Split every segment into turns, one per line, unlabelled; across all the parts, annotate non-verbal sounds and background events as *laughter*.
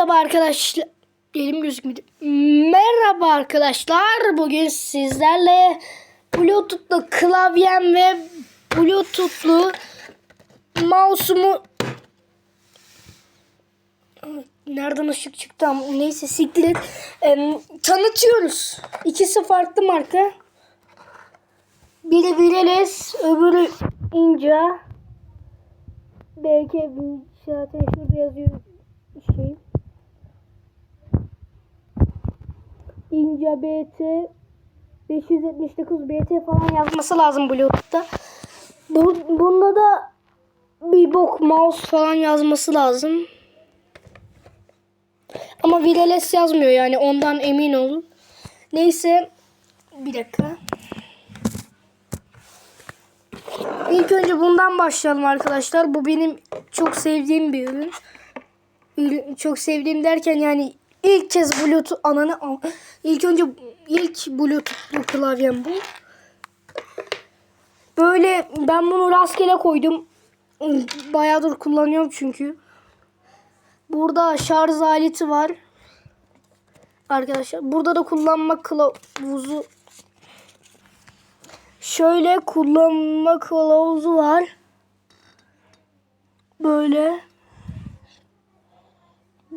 Merhaba arkadaşlar. Elim gözükmedi. Merhaba arkadaşlar. Bugün sizlerle Bluetooth'lu klavyem ve Bluetooth'lu mouse'umu Nereden ışık çıktı ama neyse siktir et. Em, tanıtıyoruz. İkisi farklı marka. Biri Vireless, öbürü Inca. Belki zaten şurada yazıyor şey. Inca BT 579 BT falan yazması lazım Bluetooth'ta. Bu, bunda da bir bok mouse falan yazması lazım. Ama Vireless yazmıyor yani ondan emin olun. Neyse bir dakika. İlk önce bundan başlayalım arkadaşlar. Bu benim çok sevdiğim bir. Ürün- Çok sevdiğim derken yani ilk kez Bluetooth ananı al. İlk önce ilk Bluetooth klavyem bu. Böyle ben bunu rastgele koydum. Bayağıdır kullanıyorum çünkü. Burada şarj aleti var. Arkadaşlar burada da kullanma kılavuzu Şöyle kullanma kılavuzu var. Böyle.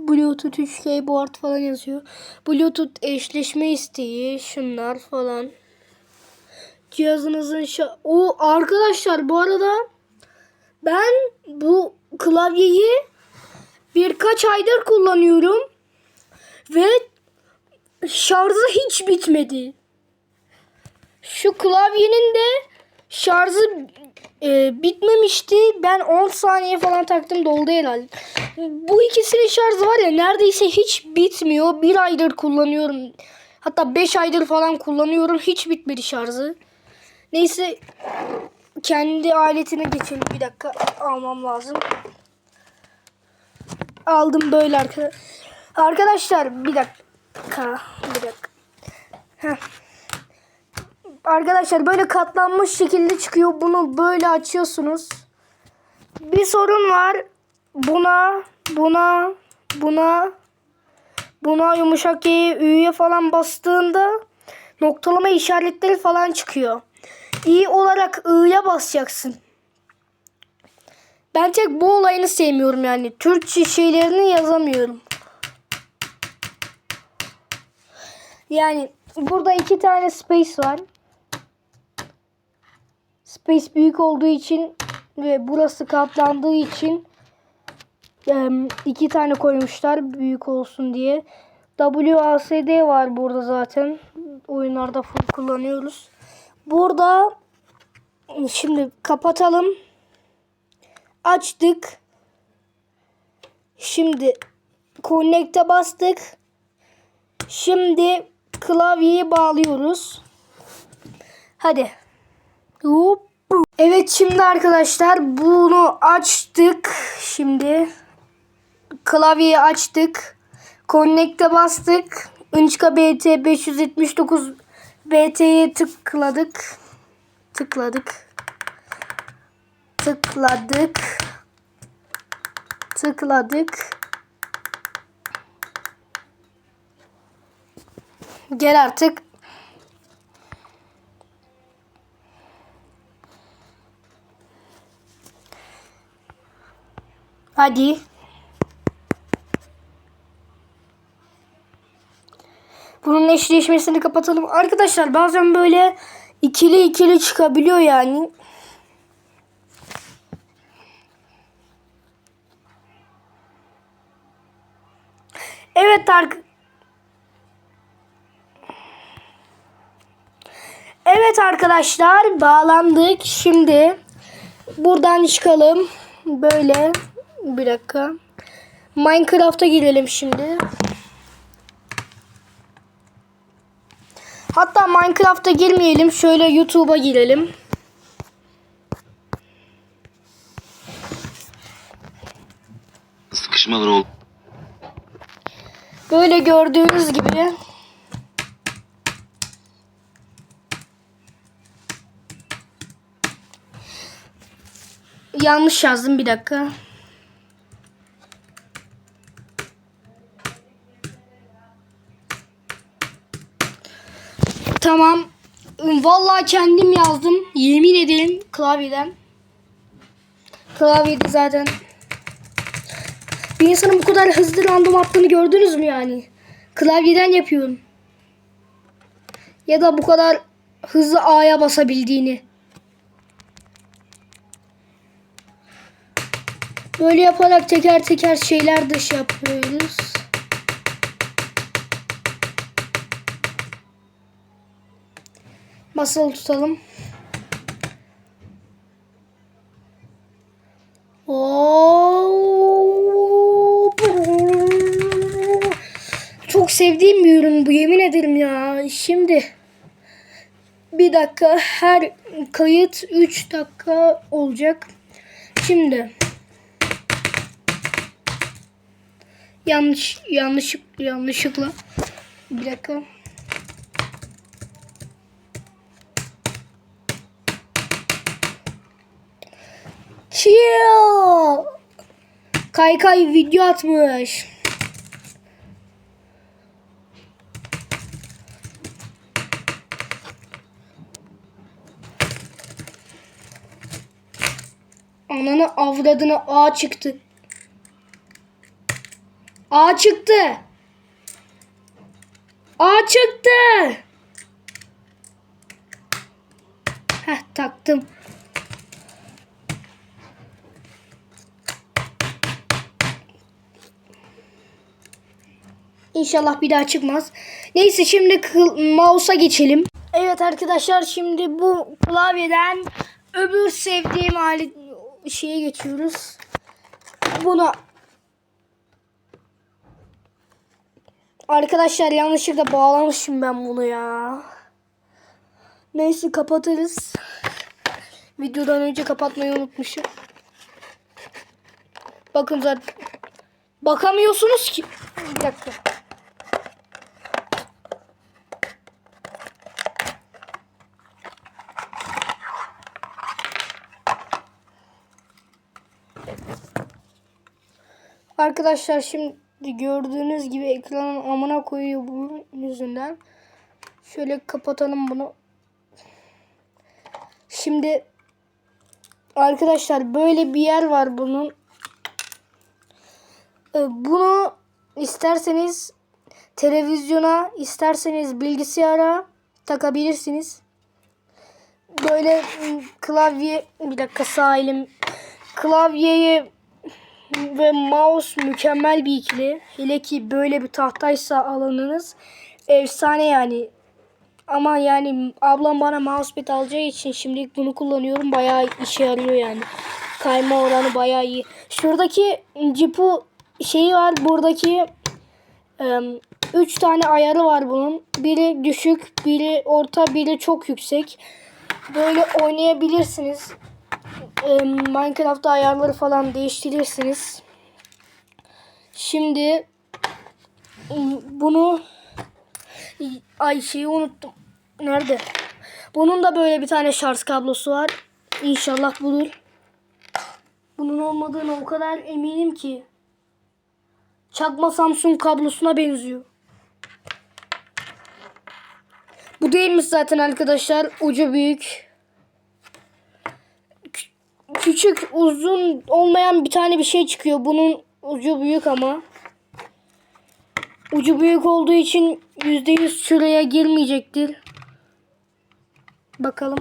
Bluetooth 3 keyboard falan yazıyor. Bluetooth eşleşme isteği şunlar falan. Cihazınızın şa- o arkadaşlar bu arada ben bu klavyeyi birkaç aydır kullanıyorum ve şarjı hiç bitmedi. Şu klavyenin de şarjı e, bitmemişti. Ben 10 saniye falan taktım doldu herhalde. Bu ikisinin şarjı var ya neredeyse hiç bitmiyor. Bir aydır kullanıyorum. Hatta 5 aydır falan kullanıyorum. Hiç bitmedi şarjı. Neyse kendi aletine geçelim. Bir dakika almam lazım. Aldım böyle arkadaşlar. Arkadaşlar bir dakika. Bir dakika. Heh. Arkadaşlar böyle katlanmış şekilde çıkıyor. Bunu böyle açıyorsunuz. Bir sorun var. Buna, buna, buna, buna yumuşak Y'ye, Ü'ye falan bastığında noktalama işaretleri falan çıkıyor. İ olarak I'ya basacaksın. Ben tek bu olayını sevmiyorum yani. Türkçe şeylerini yazamıyorum. Yani burada iki tane space var. Space büyük olduğu için ve burası katlandığı için iki tane koymuşlar büyük olsun diye. WASD var burada zaten. Oyunlarda full kullanıyoruz. Burada şimdi kapatalım. Açtık. Şimdi connect'e bastık. Şimdi klavyeyi bağlıyoruz. Hadi. Hop. Evet şimdi arkadaşlar bunu açtık. Şimdi klavyeyi açtık. Connect'e bastık. Inçka BT 579 BT'ye tıkladık. Tıkladık. Tıkladık. Tıkladık. Gel artık. Hadi. Bunun eşleşmesini kapatalım. Arkadaşlar bazen böyle ikili ikili çıkabiliyor yani. Evet ark Evet arkadaşlar bağlandık. Şimdi buradan çıkalım. Böyle bir dakika. Minecraft'a girelim şimdi. Hatta Minecraft'a girmeyelim. Şöyle YouTube'a girelim.
Sıkışmalar oldu.
Böyle gördüğünüz gibi Yanlış yazdım bir dakika. Tamam. Vallahi kendim yazdım. Yemin ederim klavyeden. Klavyede zaten. Bir insanın bu kadar hızlı random attığını gördünüz mü yani? Klavyeden yapıyorum. Ya da bu kadar hızlı A'ya basabildiğini. Böyle yaparak teker teker şeyler dış yapıyoruz. Basılı tutalım. Çok sevdiğim bir ürün bu yemin ederim ya. Şimdi bir dakika her kayıt 3 dakika olacak. Şimdi yanlış yanlış yanlışlıkla bir dakika. Chill. Kaykay video atmış. Ananı avradına A çıktı. A çıktı. A çıktı. Heh taktım. İnşallah bir daha çıkmaz. Neyse şimdi mouse'a geçelim. Evet arkadaşlar şimdi bu klavyeden öbür sevdiğim alet şeye geçiyoruz. Buna Arkadaşlar yanlışlıkla bağlamışım ben bunu ya. Neyse kapatırız. Videodan önce kapatmayı unutmuşum. Bakın zaten bakamıyorsunuz ki. Bir dakika. Arkadaşlar şimdi gördüğünüz gibi ekranın amına koyuyor bunun yüzünden. Şöyle kapatalım bunu. Şimdi arkadaşlar böyle bir yer var bunun. Ee, Bunu isterseniz televizyona, isterseniz bilgisayara takabilirsiniz. Böyle ım, klavye bir dakika sağ elim klavyeyi ve mouse mükemmel bir ikili. Hele ki böyle bir tahtaysa alanınız efsane yani. Ama yani ablam bana mousepad alacağı için şimdilik bunu kullanıyorum. Bayağı işe yarıyor yani. Kayma oranı bayağı iyi. Şuradaki cipu şeyi var. Buradaki 3 tane ayarı var bunun. Biri düşük, biri orta, biri çok yüksek. Böyle oynayabilirsiniz. Ee, Minecraft'ta ayarları falan değiştirirsiniz. Şimdi bunu ay şeyi unuttum. Nerede? Bunun da böyle bir tane şarj kablosu var. İnşallah bulur. Bunun olmadığına o kadar eminim ki. Çakma Samsung kablosuna benziyor. Bu değilmiş zaten arkadaşlar. Ucu büyük. Küçük uzun olmayan bir tane bir şey çıkıyor. Bunun ucu büyük ama. Ucu büyük olduğu için %100 şuraya girmeyecektir. Bakalım.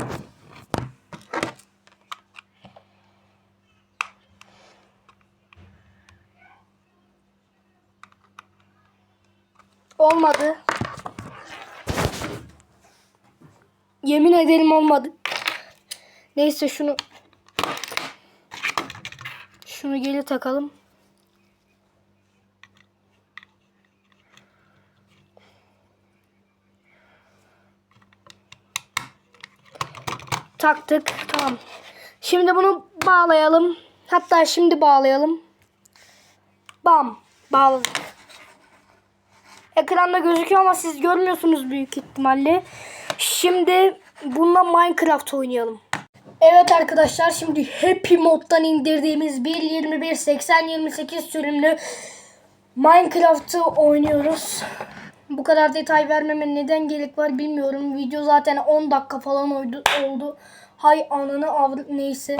Olmadı. Yemin ederim olmadı. Neyse şunu şunu geri takalım. Taktık. Tamam. Şimdi bunu bağlayalım. Hatta şimdi bağlayalım. Bam. Bağladık. Ekranda gözüküyor ama siz görmüyorsunuz büyük ihtimalle. Şimdi bununla Minecraft oynayalım. Evet arkadaşlar şimdi Happy Mod'dan indirdiğimiz 1.21.80.28 sürümlü Minecraft'ı oynuyoruz. Bu kadar detay vermeme neden gerek var bilmiyorum. Video zaten 10 dakika falan oldu. oldu. Hay ananı avr neyse.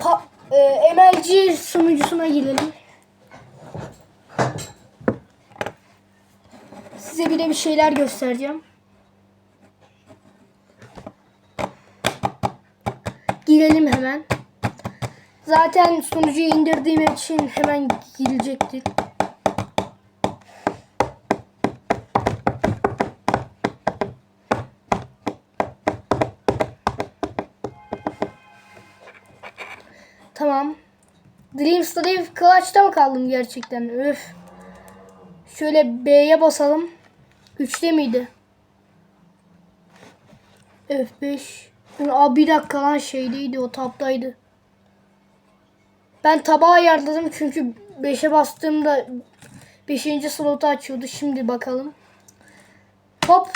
Pa e, MLG sunucusuna girelim. Size bir de bir şeyler göstereceğim. Girelim hemen. Zaten sunucuyu indirdiğim için hemen girecektir. Tamam. Dream Slave Clutch'ta mı kaldım gerçekten? Öf. Şöyle B'ye basalım. 3'te miydi? F5. Aa bir dakika lan şeydeydi o taptaydı. Ben tabağı ayarladım çünkü 5'e bastığımda 5. slotu açıyordu. Şimdi bakalım. Hop.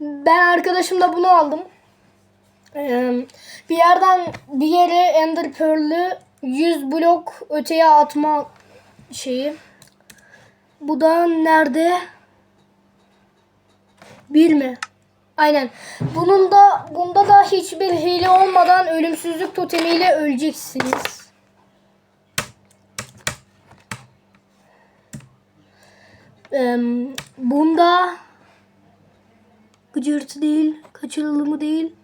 Ben arkadaşımla bunu aldım. Bir yerden bir yere Ender Pearl'ü 100 blok öteye atma şeyi. Bu da nerede? Bir mi? Aynen. Bunun da bunda da hiçbir hile olmadan ölümsüzlük totemiyle öleceksiniz. Ee, bunda gıcırtı değil, kaçırılımı değil.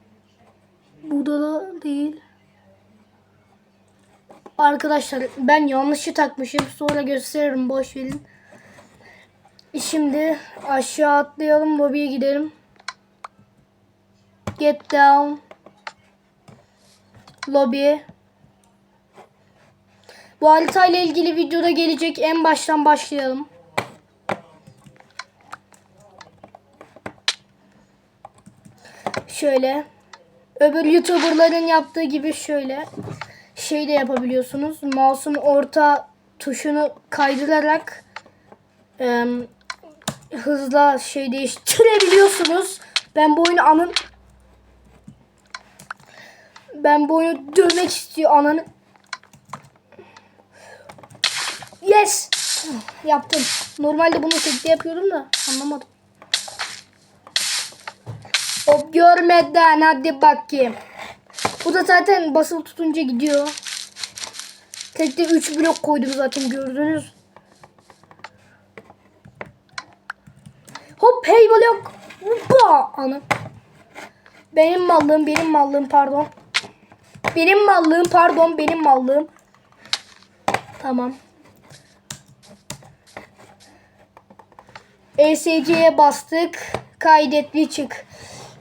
Burada da değil. Arkadaşlar ben yanlışı takmışım. Sonra gösteririm. Boş verin. Şimdi aşağı atlayalım. Lobiye gidelim. Get down. Lobby. Bu haritayla ilgili videoda gelecek. En baştan başlayalım. Şöyle. Öbür YouTuber'ların yaptığı gibi şöyle şey de yapabiliyorsunuz. Mouse'un orta tuşunu kaydırarak e, hızla şey değiştirebiliyorsunuz. *laughs* Ben bu oyunu anın ben bu oyunu dövmek istiyor ananı. Yes! Yaptım. Normalde bunu tekte yapıyordum da anlamadım. Hop görmeden hadi bakayım. Bu da zaten basılı tutunca gidiyor. Tekte 3 blok koydum zaten gördünüz. Hop hey blok. Hoppa. Ana. Benim mallığım benim mallığım pardon. Benim mallığım pardon benim mallığım. Tamam. ESC'ye bastık. Kaydetli çık.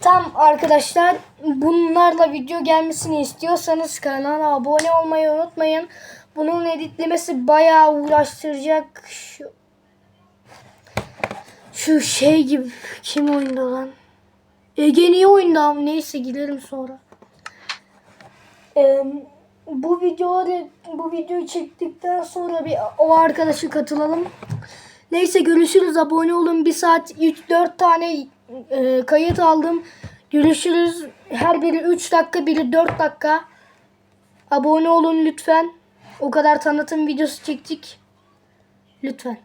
Tam arkadaşlar bunlarla video gelmesini istiyorsanız kanala abone olmayı unutmayın. Bunun editlemesi bayağı uğraştıracak. Şu, şu şey gibi kim oyunda lan? Ege niye oyunda? Neyse gidelim sonra. Ee, bu videoları bu videoyu çektikten sonra bir o arkadaşı katılalım. Neyse görüşürüz. Abone olun. Bir saat 3-4 tane e, kayıt aldım. Görüşürüz. Her biri 3 dakika, biri 4 dakika. Abone olun lütfen. O kadar tanıtım videosu çektik. Lütfen.